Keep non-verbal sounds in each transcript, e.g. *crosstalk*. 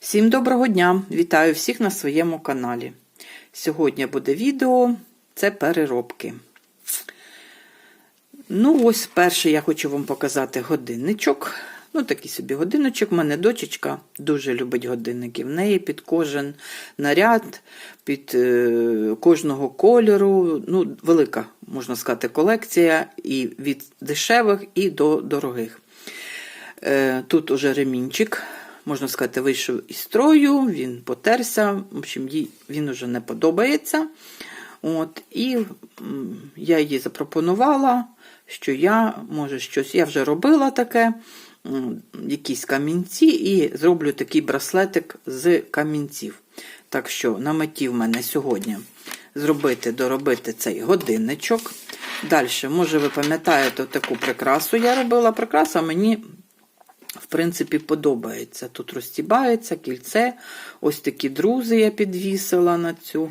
Всім доброго дня! Вітаю всіх на своєму каналі. Сьогодні буде відео це переробки. Ну, ось перше я хочу вам показати годинничок. Ну, такий собі годиночок. У мене дочечка дуже любить годинники. В неї під кожен наряд, під е, кожного кольору. Ну, велика, можна сказати, колекція і від дешевих і до дорогих. Е, тут уже ремінчик, можна сказати, вийшов із строю, він потерся, в общем, їй він уже не подобається. От, І я їй запропонувала, що я, може, щось, я вже робила таке, якісь камінці, і зроблю такий браслетик з камінців. Так що на меті в мене сьогодні зробити, доробити цей годинничок. Далі, може, ви пам'ятаєте, таку прикрасу я робила. Прикраса мені в принципі, подобається. Тут розтібається кільце. Ось такі друзи я підвісила на цю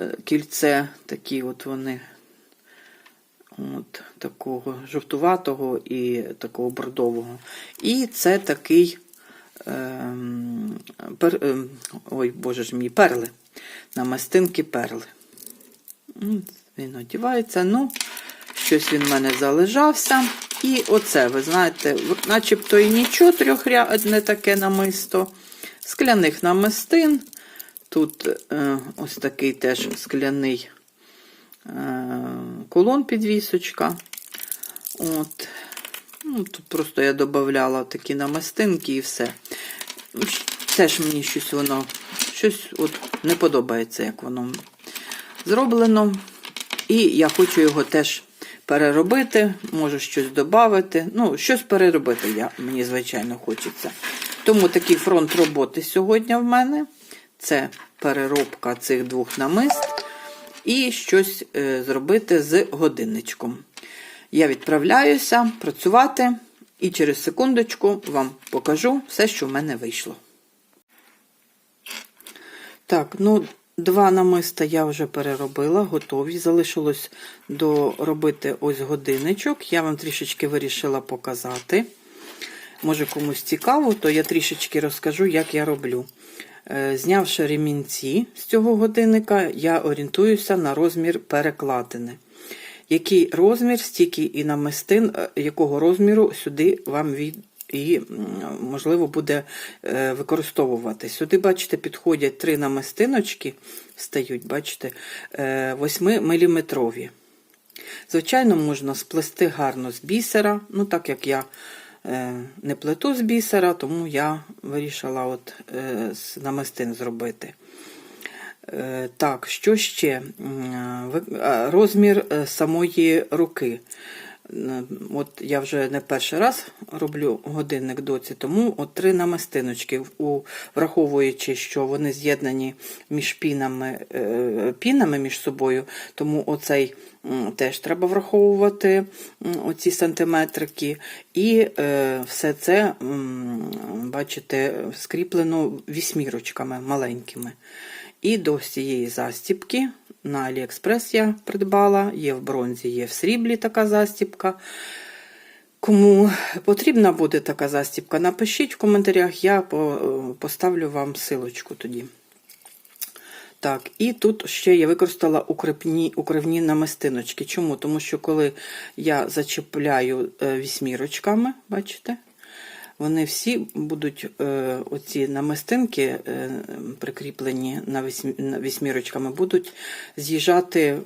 е, кільце. Такі от вони от такого жовтуватого і такого бордового. І це такий ем, пер, ем, ой, боже ж мій, перли. Намистинки перли. Він одівається. Ну, щось він в мене залежався. І оце, ви знаєте, начебто і нічого трьохрядне таке намисто. Скляних намистин. Тут е, ось такий теж скляний е, колон підвісочка. От. Ну, Тут просто я додавала такі намистинки і все. Ну, Теж мені щось воно щось от не подобається, як воно зроблено. І я хочу його теж переробити, можу щось додати. Ну, щось переробити я, мені, звичайно, хочеться. Тому такий фронт роботи сьогодні в мене це переробка цих двох намист і щось е, зробити з годинничком. Я відправляюся працювати і через секундочку вам покажу все, що в мене вийшло. Так, ну, Два намиста я вже переробила, готові. Залишилось доробити ось годинничок. Я вам трішечки вирішила показати. Може комусь цікаво, то я трішечки розкажу, як я роблю. Е, Знявши ремінці з цього годинника, я орієнтуюся на розмір перекладини. Який розмір, стільки і намистин, е, якого розміру сюди вам від і, можливо, буде е, використовувати. Сюди, бачите, підходять три намистиночки, стають, бачите, 8-мм. Звичайно, можна сплести гарно з бісера. Ну, так як я е, не плету з бісера, тому я вирішила от е, з намистин зробити. Так, що ще? Розмір самої руки. От я вже не перший раз роблю годинник доці, тому от три намистиночки, враховуючи, що вони з'єднані між пінами е, пінами між собою, тому оцей теж треба враховувати оці сантиметрики. І е, все це, бачите, скріплено вісьмірочками маленькими. І до цієї застіпки на Аліекспрес я придбала, є в бронзі, є в сріблі така застіпка. Кому потрібна буде така застіпка, напишіть в коментарях, я поставлю вам силочку тоді. Так, і тут ще я використала укривні, укривні намистиночки. Чому? Тому що коли я зачіпляю е, вісьмірочками, бачите, вони всі будуть, е, оці намистинки, е, прикріплені на вісьмірочками, будуть з'їжджати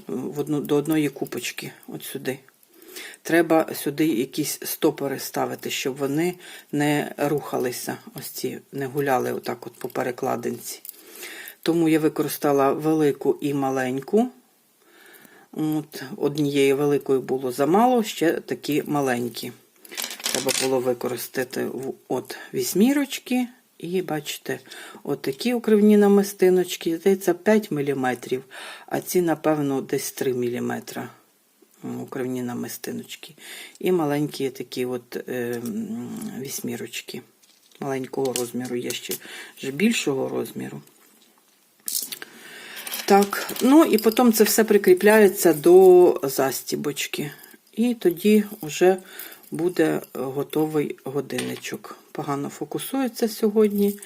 до одної купочки. от сюди. Треба сюди якісь стопори ставити, щоб вони не рухалися, ось ці, не гуляли отак от по перекладинці. Тому я використала велику і маленьку. От, Однієї великої було замало, ще такі маленькі. Треба було використати от вісьмірочки. І бачите, отакі укривні намистиночки. Здається, 5 мм, а ці, напевно, десь 3 мм укривні намистиночки. І маленькі такі от е, вісьмірочки. Маленького розміру, є ще більшого розміру. Так, ну і потім це все прикріпляється до застібочки. І тоді вже буде готовий годинничок. Погано фокусується сьогодні.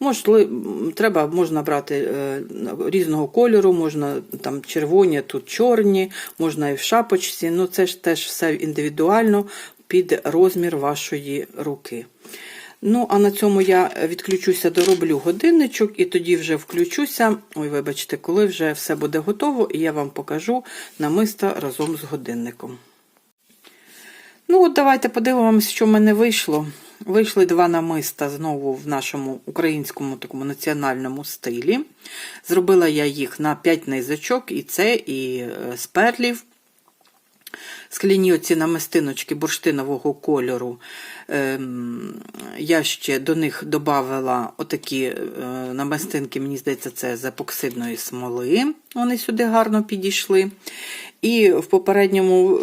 Можли, треба, можна брати е, різного кольору, можна там червоні, тут чорні, можна і в шапочці. Ну, це ж теж все індивідуально під розмір вашої руки. Ну, а на цьому я відключуся, дороблю годинничок, і тоді вже включуся. Ой, вибачте, коли вже все буде готово, і я вам покажу намиста разом з годинником. Ну, от давайте подивимося, що в мене вийшло. Вийшли два намиста знову в нашому українському такому національному стилі. Зробила я їх на 5 низочок, і це, і е, з перлів. Скляні оці намистиночки бурштинового кольору. Ем, Я ще до них додавала отакі е, намистинки, мені здається, це з епоксидної смоли. Вони сюди гарно підійшли. І в попередньому е,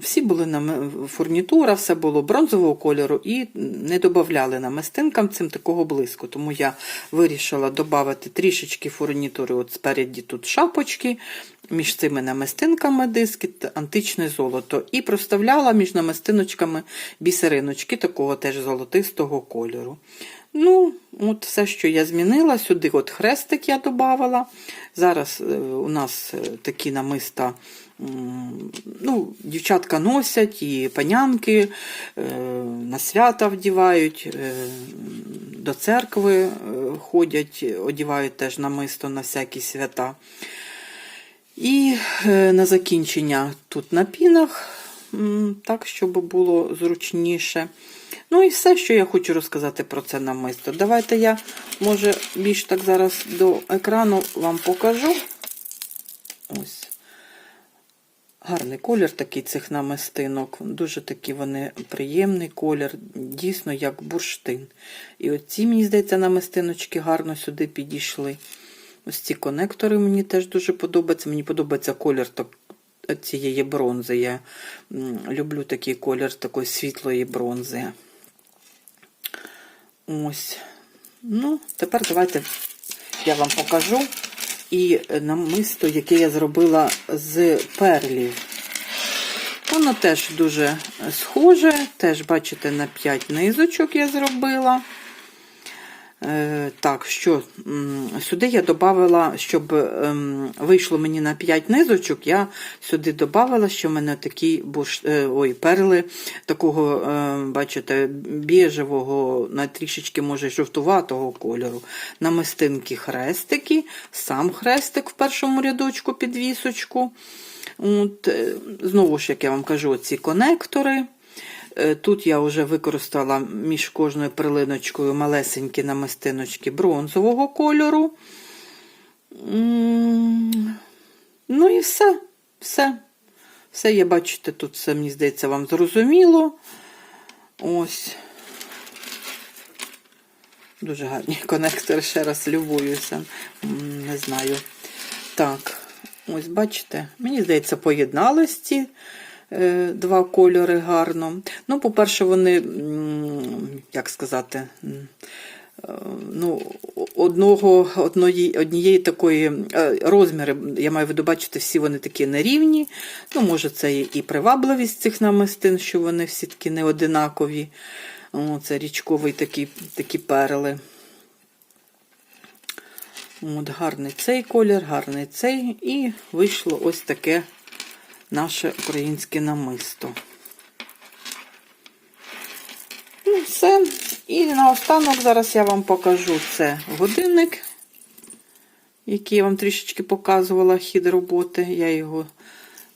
всі були на фурнітура, все було бронзового кольору і не додавали намистинкам цим такого блиску. Тому я вирішила додати трішечки фурнітури. От спереді тут шапочки, між цими намистинками диски та античне золото. І проставляла між намистиночками бісериночки такого теж золотистого кольору. Ну, от все, що я змінила, сюди от хрестик я додавала. Зараз е, у нас е, такі намиста. Ну, дівчатка носять і панянки е, на свята вдівають, до церкви ходять, одівають теж намисто на всякі свята. І е, на закінчення тут на пінах, так, щоб було зручніше. Ну і все, що я хочу розказати про це намисто. Давайте я, може, більш так зараз до екрану вам покажу. Ось. Гарний колір такий цих намистинок. Дуже такий вони приємний колір, дійсно як бурштин. І оці, мені здається, намистиночки гарно сюди підійшли. Ось ці конектори мені теж дуже подобаються. Мені подобається колір так, цієї бронзи. Я люблю такий колір такої світлої бронзи. Ось. Ну, тепер давайте я вам покажу і намисто, яке я зробила з перлів. Воно теж дуже схоже, теж, бачите, на 5 низочок я зробила. Е, так, що сюди я додавала, щоб ем, вийшло мені на 5 низочок, я сюди додавала, що в мене такі буш, е, ой, перли такого, е, бачите, біжевого, трішечки, може, жовтуватого кольору. Намистинки хрестики, сам хрестик в першому рядочку підвісочку. От, знову ж, як я вам кажу, ці конектори. Е, Тут я вже використала між кожною перлиночкою малесенькі намистиночки бронзового кольору. Ну і все. Все. Все, я бачите, тут все, мені здається, вам зрозуміло. Ось. Дуже гарні *laughs* конектори, ще раз любуюся. Не знаю. Так, ось бачите, мені здається, поєднались ці два кольори гарно. Ну, по-перше, вони, як сказати, е, ну, одного, одної, однієї такої е, розміри, я маю виду, всі вони такі нерівні. Ну, може, це і привабливість цих намистин, що вони всі такі не одинакові. О, це річковий такі, такі перли. От, гарний цей колір, гарний цей. І вийшло ось таке наше українське намисто. Ну, все. І наостанок зараз я вам покажу це годинник, який я вам трішечки показувала хід роботи. Я його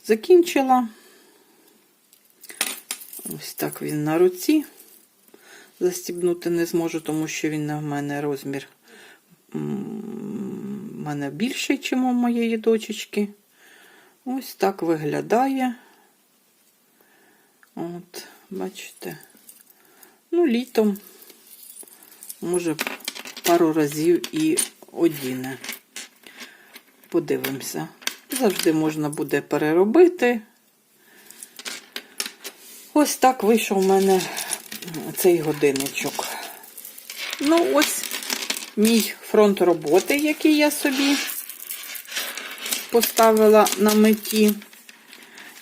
закінчила. Ось так він на руці. Застібнути не зможу, тому що він на мене розмір в мене більший, ніж у моєї дочечки. Ось так виглядає. От, бачите. Ну, літом, може, пару разів і одіне. Подивимося. Завжди можна буде переробити. Ось так вийшов у мене цей годинничок. Ну, ось мій фронт роботи, який я собі поставила на меті.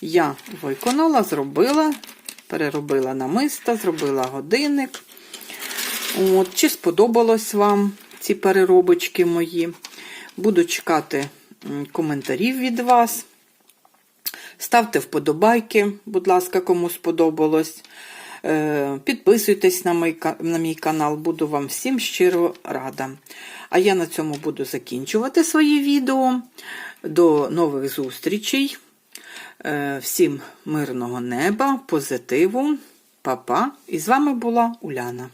Я виконала, зробила, переробила намиста, зробила годинник. От, чи сподобалось вам ці переробочки мої? Буду чекати коментарів від вас. Ставте вподобайки, будь ласка, кому сподобалось. Е, Підписуйтесь на мій, на мій канал, буду вам всім щиро рада. А я на цьому буду закінчувати свої відео. До нових зустрічей. Е, Всім мирного неба, позитиву, па-па. І з вами була Уляна.